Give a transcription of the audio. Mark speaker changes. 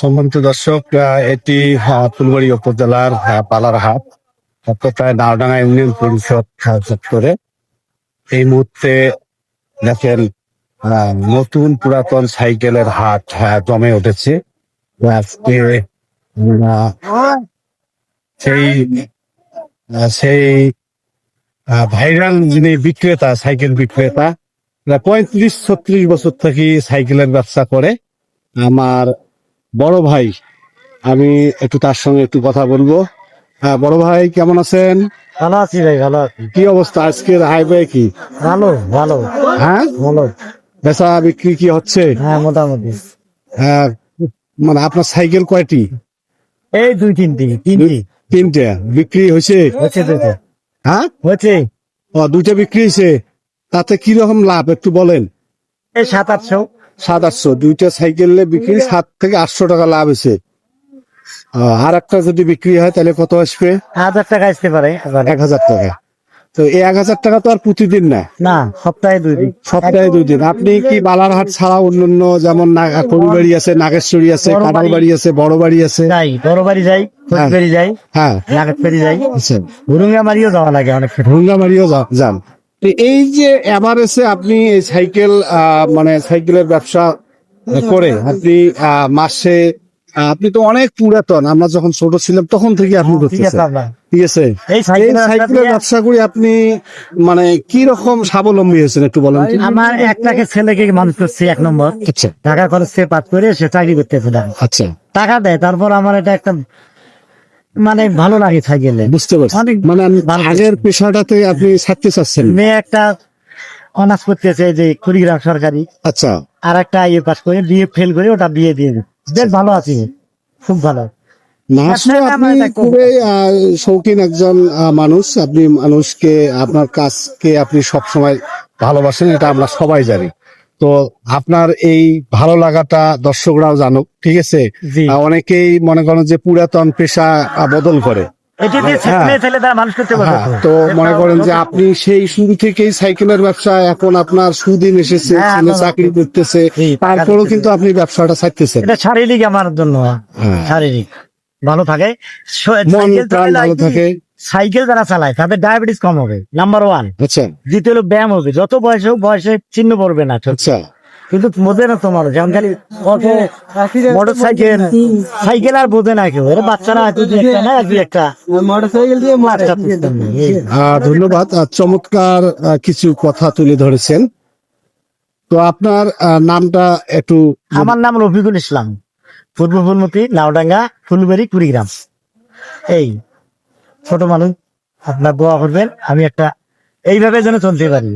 Speaker 1: সম্মানিত দর্শক এটি ফুলবাড়ি উপজেলার পালারহাট প্রায় নাওডাঙ্গা ইউনিয়ন পরিষদ চত্বরে এই মুহূর্তে দেখেন নতুন পুরাতন সাইকেলের হাট জমে উঠেছে। সেই সেই ভাইরাল যিনি বিক্রেতা, সাইকেল বিক্রেতা পঁয়ত্রিশ ছত্রিশ বছর থেকে সাইকেলের ব্যবসা করে। আমার বড় ভাই আমি একটু তার সঙ্গে একটু কথা বলব। হ্যাঁ বড় ভাই কেমন আছেন?
Speaker 2: ভালো আছি ভাই ভালো আছি।
Speaker 1: কি অবস্থা? আজকের হাইওয়ে কি?
Speaker 2: ভালো ভালো।
Speaker 1: হ্যাঁ?
Speaker 2: ভালো।
Speaker 1: বেচা বিক্রি কি হচ্ছে?
Speaker 2: হ্যাঁ মোটামুটি।
Speaker 1: হ্যাঁ মানে আপনার সাইকেল কয়টি?
Speaker 2: এই দুই তিনটি তিনটি।
Speaker 1: তিনটে। বিক্রি হয়েছে?
Speaker 2: হচ্ছে দুইটা।
Speaker 1: হ্যাঁ?
Speaker 2: হচ্ছে
Speaker 1: ও দুইটা বিক্রি হয়েছে। তাতে কি রকম লাভ একটু বলেন।
Speaker 2: এই সাত আটশো।
Speaker 1: সাত আটশো দুইটা সাইকেলে বিক্রি সাত থেকে আটশো টাকা লাভ হয়েছে। আর একটা যদি বিক্রি হয় তাহলে কত আসবে?
Speaker 2: হাজার টাকা আসতে পারে
Speaker 1: এক হাজার টাকা। তো এই এক হাজার টাকা তো আর প্রতিদিন না?
Speaker 2: না সপ্তাহে দুই দিন।
Speaker 1: সপ্তাহে দুই দিন। আপনি কি বালারহাট ছাড়া অন্যান্য যেমন কবিবাড়ি আছে নাগেশ্বরী আছে
Speaker 2: বড় বাড়ি।
Speaker 1: আছে বড় বাড়ি আছে?
Speaker 2: যাই বড় বাড়ি যাই ফেরি যাই
Speaker 1: হ্যাঁ।
Speaker 2: নাগের ফেরি যাই।
Speaker 1: আচ্ছা।
Speaker 2: মারিও যাওয়া লাগে অনেক।
Speaker 1: ঢুঙ্গামারিও যা- যান। এই যে এভারেজে আপনি এই সাইকেল মানে সাইকেলের ব্যবসা করে আপনি মাসে আপনি তো অনেক পুরাতন। আমরা যখন ছোট ছিলাম তখন থেকে আপনি
Speaker 2: ঠিক আছে
Speaker 1: ঠিক আছে?
Speaker 2: এই সাইকেলের ব্যবসা
Speaker 1: করে আপনি মানে কি রকম স্বাবলম্বী হয়েছেন একটু বলেন?
Speaker 2: আমার একটাকে ছেলেকে মানুষ করছে এক নম্বর।
Speaker 1: আচ্ছা।
Speaker 2: টাকা খরচ পাঠ করে সে চাকরি করতেছে।
Speaker 1: আচ্ছা।
Speaker 2: টাকা দেয় তারপর আমার এটা একটা মানে ভালো লাগে সাইকেলে
Speaker 1: বুঝতে পারছি। মানে আগের পেশাটাতে আপনি ছাড়তে চাচ্ছেন।
Speaker 2: মেয়ে একটা অনার্স করতেছে যে কুড়িগ্রাম সরকারি।
Speaker 1: আচ্ছা।
Speaker 2: আর একটা ইয়ে পাস করে বিয়ে ফেল করে ওটা বিয়ে দিয়ে। বেশ ভালো আছি। খুব ভালো।
Speaker 1: শৌখিন একজন মানুষ। আপনি মানুষকে আপনার কাজকে আপনি সবসময় ভালোবাসেন এটা আমরা সবাই জানি। তো আপনার এই ভালো লাগাটা দর্শকরাও জানুক ঠিক আছে? অনেকেই মনে করেন যে পুরাতন পেশা বদল করে। হ্যাঁ। হ্যাঁ, তো মনে করেন যে আপনি সেই শুরু থেকেই সাইকেলের ব্যবসা এখন আপনার সুদিন এসেছে
Speaker 2: হ্যাঁ,
Speaker 1: চাকরি করতেছে তারপরেও কিন্তু আপনি ব্যবসাটা ছাড়তেছেন।
Speaker 2: এটা শারীরিক আমার জন্য। শারীরিক। ভালো থাকে।
Speaker 1: মন প্রাণ ভালো থাকে।
Speaker 2: সাইকেল যারা চালায় তাদের ডায়াবেটিস কম হবে নাম্বার ওয়ান
Speaker 1: আচ্ছা।
Speaker 2: দ্বিতীয় হলো ব্যায়াম হবে যত বয়স হোক বয়সে চিহ্ন পড়বে না
Speaker 1: আচ্ছা।
Speaker 2: কিন্তু বোঝে না তোমার যেমন খালি মোটর সাইকেল সাইকেল আর বোঝে না কেউ এর বাচ্চারা একটা না একটা
Speaker 1: ধন্যবাদ চমৎকার আহ, কিছু কথা তুলে ধরেছেন। তো আপনার নামটা একটু
Speaker 2: আমার নাম রফিকুল ইসলাম পূর্ব ফুলমতি লাউডাঙ্গা ফুলবাড়ি কুড়িগ্রাম। এই ছোট মানুষ আপনার দোয়া করবেন আমি একটা এইভাবে যেন চলতে পারি